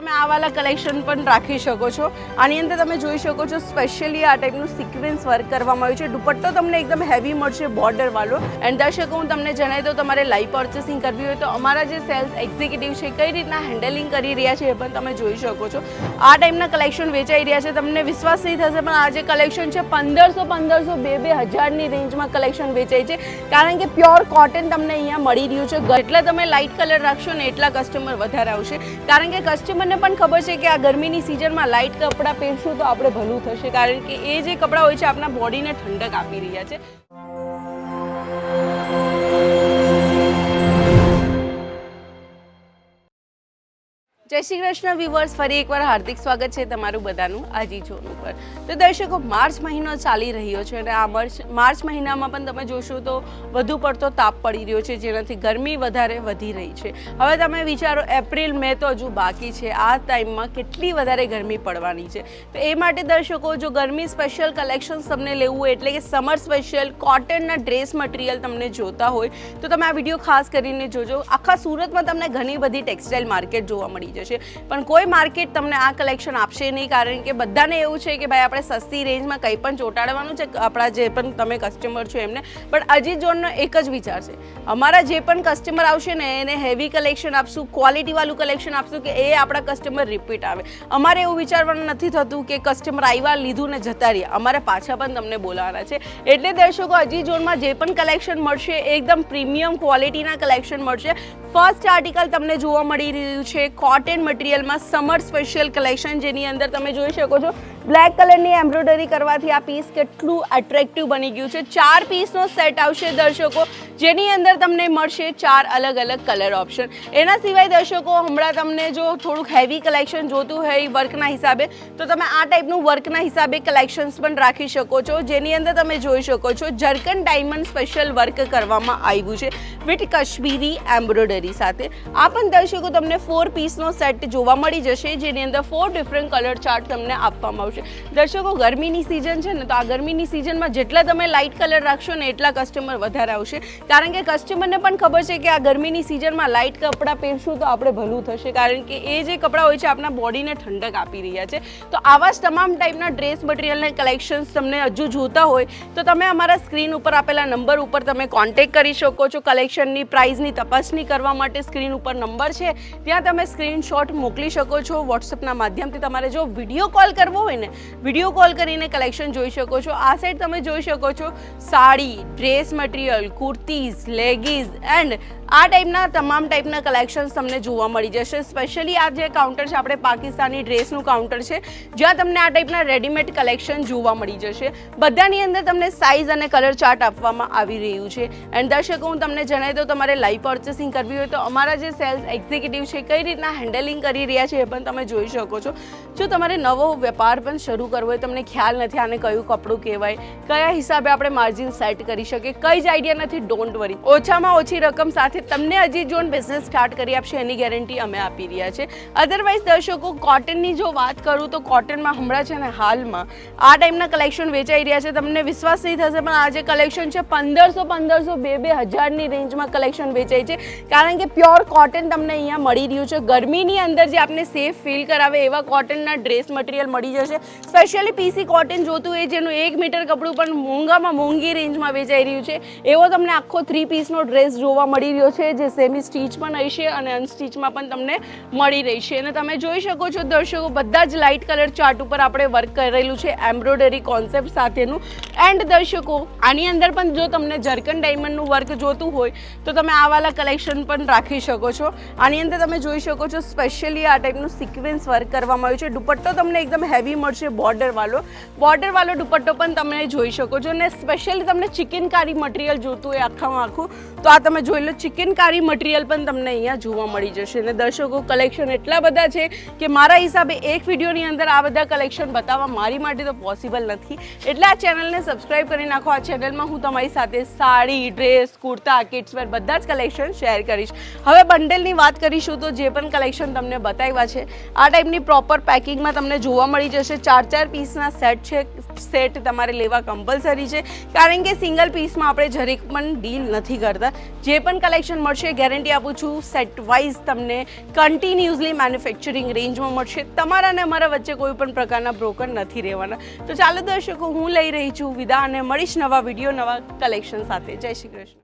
તમે આ વાલા કલેક્શન પણ રાખી શકો છો. આની અંદર તમે જોઈ શકો છો સ્પેશિયલી આ ટાઈપનું સિક્વન્સ વર્ક કરવામાં આવ્યું છે. દુપટ્ટો તમને એકદમ હેવી મળશે બોર્ડરવાળો એન્ડ દર્શકો, હું તમને જણાવી દઉં, તમારે લાઈવ પર્ચેસિંગ કરવી હોય તો અમારા જે સેલ્સ એક્ઝિક્યુટિવ છે, કઈ રીતના હેન્ડલિંગ કરી રહ્યા છે એ પણ તમે જોઈ શકો છો. આ ટાઈપના કલેક્શન વેચાઈ રહ્યા છે. તમને વિશ્વાસ નહીં થશે, પણ આ જે કલેક્શન છે, પંદરસો પંદરસો બે બે હજારની રેન્જમાં કલેક્શન વેચાય છે. કારણ કે પ્યોર કોટન તમને અહીંયા મળી રહ્યું છે. જેટલા તમે લાઇટ કલર રાખશો ને એટલા કસ્ટમર વધારે આવશે. કારણ કે કસ્ટમરને પણ ખબર છે કે આ ગરમીની સિઝનમાં લાઇટ કપડાં પહેરશું તો આપણે ભલું થશે, કારણ કે એ જે કપડાં હોય છે આપણા બોડીને ઠંડક આપી રહ્યા છે. જય શ્રી કૃષ્ણ વિવર્સ ફરી એકવાર હાર્દિક સ્વાગત છે તમારું બધાનું આજી જોન ઉપર તો દર્શકો, માર્ચ મહિનો ચાલી રહ્યો છે અને આ માર્ચ માર્ચ મહિનામાં પણ તમે જોશો તો વધુ પડતો તાપ પડી રહ્યો છે, જેનાથી ગરમી વધારે વધી રહી છે. હવે તમે વિચારો, એપ્રિલ, મે તો હજુ બાકી છે. આ ટાઈમમાં કેટલી વધારે ગરમી પડવાની છે. તો એ માટે દર્શકો, જો ગરમી સ્પેશિયલ કલેક્શન્સ તમને લેવું હોય, એટલે કે સમર સ્પેશિયલ કોટનના ડ્રેસ મટીરિયલ તમને જોતા હોય, તો તમે આ વીડિયો ખાસ કરીને જોજો. આખા સુરતમાં તમને ઘણી બધી ટેક્સટાઇલ માર્કેટ જોવા મળી જશે. પણ કોઈ માર્કેટ તમને આ કલેક્શન આપશે નહીં, કારણ કે બધાને એવું છે કે ભાઈ આપણે સસ્તી રેન્જમાં કંઈ પણ ચોંટાડવાનું છે, આપણા જે પણ તમે કસ્ટમર છો એમને. પણ અજીત જોનનો એક જ વિચાર છે. અમારા જે પણ કસ્ટમર આવશે ને, એને હેવી કલેક્શન આપશું ક્વોલિટીવાળું કલેક્શન આપશું કે એ આપણા કસ્ટમર રિપીટ આવે. અમારે એવું વિચારવાનું નથી થતું કે કસ્ટમર આવ્યા લીધું ને જતા રહ્યા. અમારે પાછા પણ તમને બોલાવવાના છે. એટલે દર્શકો અજી ઝોનમાં જે પણ કલેક્શન મળશે, એકદમ પ્રીમિયમ ક્વોલિટીના કલેક્શન મળશે. ફર્સ્ટ આર્ટિકલ તમને જોવા મળી રહ્યું છે કોટન મટીરિયલમાં સમર સ્પેશિયલ કલેક્શન જેની અંદર તમે જોઈ શકો છો. બ્લેક કલરની એમ્બ્રોઇડરી કરવાથી આ પીસ કેટલું એટ્રેક્ટિવ બની ગયું છે. ચાર પીસનો સેટ આવશે દર્શકો. જેની અંદર તમને મળશે ચાર અલગ અલગ કલર ઓપ્શન એના સિવાય દર્શકો, હમણાં તમને જો થોડુંક હેવી કલેક્શન જોતું હોય વર્કના હિસાબે, તો તમે આ ટાઈપનું વર્કના હિસાબે કલેક્શન્સ પણ રાખી શકો છો. જેની અંદર તમે જોઈ શકો છો જર્કન ડાયમંડ સ્પેશિયલ વર્ક કરવામાં આવ્યું છે વિથ કશ્મીરી એમ્બ્રોઇડરી સાથે. આ પણ દર્શકો, તમને ફોર પીસનો સેટ જોવા મળી જશે, જેની અંદર ફોર ડિફરન્ટ કલર ચાર્ટ તમને આપવામાં આવશે. દર્શકો, ગરમીની સિઝન છે ને, તો આ ગરમીની સિઝનમાં જેટલા તમે લાઇટ કલર રાખશો ને, એટલા કસ્ટમર વધારે આવશે. કારણ કે કસ્ટમરને પણ ખબર છે કે આ ગરમીની સિઝનમાં લાઇટ કપડાં પહેરશું તો આપણે ભલું થશે. કારણ કે એ જે કપડાં હોય છે આપણા બોડીને ઠંડક આપી રહ્યા છે. તો આવા જ તમામ ટાઈપના ડ્રેસ મટીરિયલના કલેક્શન્સ તમને હજુ જોતા હોય, તો તમે અમારા સ્ક્રીન ઉપર આપેલા નંબર ઉપર તમે કોન્ટેક્ટ કરી શકો છો. કલેક્શનની પ્રાઇઝની તપાસણી કરવા માટે સ્ક્રીન ઉપર નંબર છે. ત્યાં તમે સ્ક્રીનશોટ મોકલી શકો છો વોટ્સઅપના માધ્યમથી. તમારે જો વીડિયો કોલ કરવો હોય ને વીડિયો કોલ કરીને કલેક્શન જોઈ શકો છો. આ સાઈડ તમે જોઈ શકો છો sari dress material kurtis leggings and આ ટાઈપના તમામ ટાઈપના કલેક્શન્સ તમને જોવા મળી જશે. સ્પેશિયલી આ જે કાઉન્ટર છે, આપણે પાકિસ્તાની ડ્રેસનું કાઉન્ટર છે, જ્યાં તમને આ ટાઈપના રેડીમેડ કલેક્શન જોવા મળી જશે. બધાની અંદર તમને સાઇઝ અને કલર ચાર્ટ આપવામાં આવી રહ્યું છે. એન્ડ દર્શકો, હું તમને જણાવી દઉં, તમારે લાઈવ પર્ચેસિંગ કરવી હોય તો અમારા જે સેલ્સ એક્ઝિક્યુટિવ છે, કઈ રીતના હેન્ડલિંગ કરી રહ્યા છે એ પણ તમે જોઈ શકો છો. જો તમારે નવો વેપાર પણ શરૂ કરવો હોય, તમને ખ્યાલ નથી આને કયું કપડું કહેવાય, કયા હિસાબે આપણે માર્જિન સેટ કરી શકીએ, કઈ જ આઈડિયા નથી ડોન્ટ વરી ઓછામાં ઓછી રકમ સાથે તમને હજી જોન બિઝનેસ સ્ટાર્ટ કરી આપશે, એની ગેરંટી અમે આપી રહ્યા છે. અધરવાઇઝ દર્શકો કોટનની જો વાત કરું તો કોટનમાં હમણાં છે ને હાલમાં, આ ટાઈમના કલેક્શન વેચાઈ રહ્યા છે. તમને વિશ્વાસ નહીં થશે, પણ આ જે કલેક્શન છે, પંદરસો પંદરસો બે બે હજારની રેન્જમાં કલેક્શન વેચાય છે. કારણ કે પ્યોર કોટન તમને અહીંયા મળી રહ્યું છે. ગરમીની અંદર જે આપને સેફ ફીલ કરાવે એવા કોટનના ડ્રેસ મટીરિયલ મળી જશે. સ્પેશિયલી પીસી કોટન જોતું હોય જેનું એક મીટર કપડું પણ મોંઘામાં મોંઘી રેન્જમાં વેચાઈ રહ્યું છે. એવો તમને આખો થ્રી પીસનો ડ્રેસ જોવા મળી રહ્યો છે, જે સેમી સ્ટીચ પણ હશે અને અનસ્ટીચમાં પણ તમને મળી રહી છે અને તમે જોઈ શકો છો દર્શકો, બધા જ લાઇટ કલર ચાર્ટ ઉપર આપણે વર્ક કરેલું છે એમ્બ્રોઇડરી કોન્સેપ્ટ સાથેનું. એન્ડ દર્શકો, આની અંદર પણ જો તમને જર્કન ડાયમંડનું વર્ક જોતું હોય, તો તમે આવાલા કલેક્શન પણ રાખી શકો છો. આની અંદર તમે જોઈ શકો છો સ્પેશિયલી આ ટાઈપનું સિક્વન્સ વર્ક કરવામાં આવ્યું છે. દુપટ્ટો તમને એકદમ હેવી મળશે બોર્ડરવાળો બોર્ડરવાળો બોર્ડર દુપટ્ટો પણ તમે જોઈ શકો છો અને સ્પેશિયલી તમને ચિકનકારી મટીરિયલ જોતું હોય આખામાં આખું, તો આ તમે જોઈ લો, ચિકનકારી મટીરિયલ પણ તમને અહીંયા જોવા મળી જશે. અને દર્શકો કલેક્શન એટલા બધા છે કે મારા હિસાબે એક વિડીયોની અંદર આ બધા કલેક્શન બતાવવા મારી માટે તો પોસિબલ નથી. એટલે આ ચેનલને સબસ્ક્રાઈબ કરી નાખો. આ ચેનલમાં હું તમારી સાથે સાડી ડ્રેસ કુર્તા કિડ્સવેર બધા જ કલેક્શન શેર કરીશ. હવે બંડલની વાત કરીશું તો જે પણ કલેક્શન તમને બતાવ્યા છે. આ ટાઈપની પ્રોપર પેકિંગમાં તમને જોવા મળી જશે. ચાર ચાર પીસના સેટ છે. સેટ તમારે લેવા કમ્પલસરી છે. કારણ કે સિંગલ પીસમાં આપણે જરીક પણ ડીલ નથી કરતા. જે પણ કલેક્શન મળશે ગેરંટી આપું છું સેટ વાઇઝ તમને કન્ટિન્યુઅસલી મેન્યુફેક્ચરિંગ રેન્જમાં મળશે. તમારા અને અમારા વચ્ચે કોઈ પણ પ્રકારના બ્રોકર નથી રહેવાના. તો ચાલો દર્શકો, હું લઈ રહી છું વિદા અને મળીશ નવા વીડિયો નવા કલેક્શન સાથે. જય શ્રી કૃષ્ણ.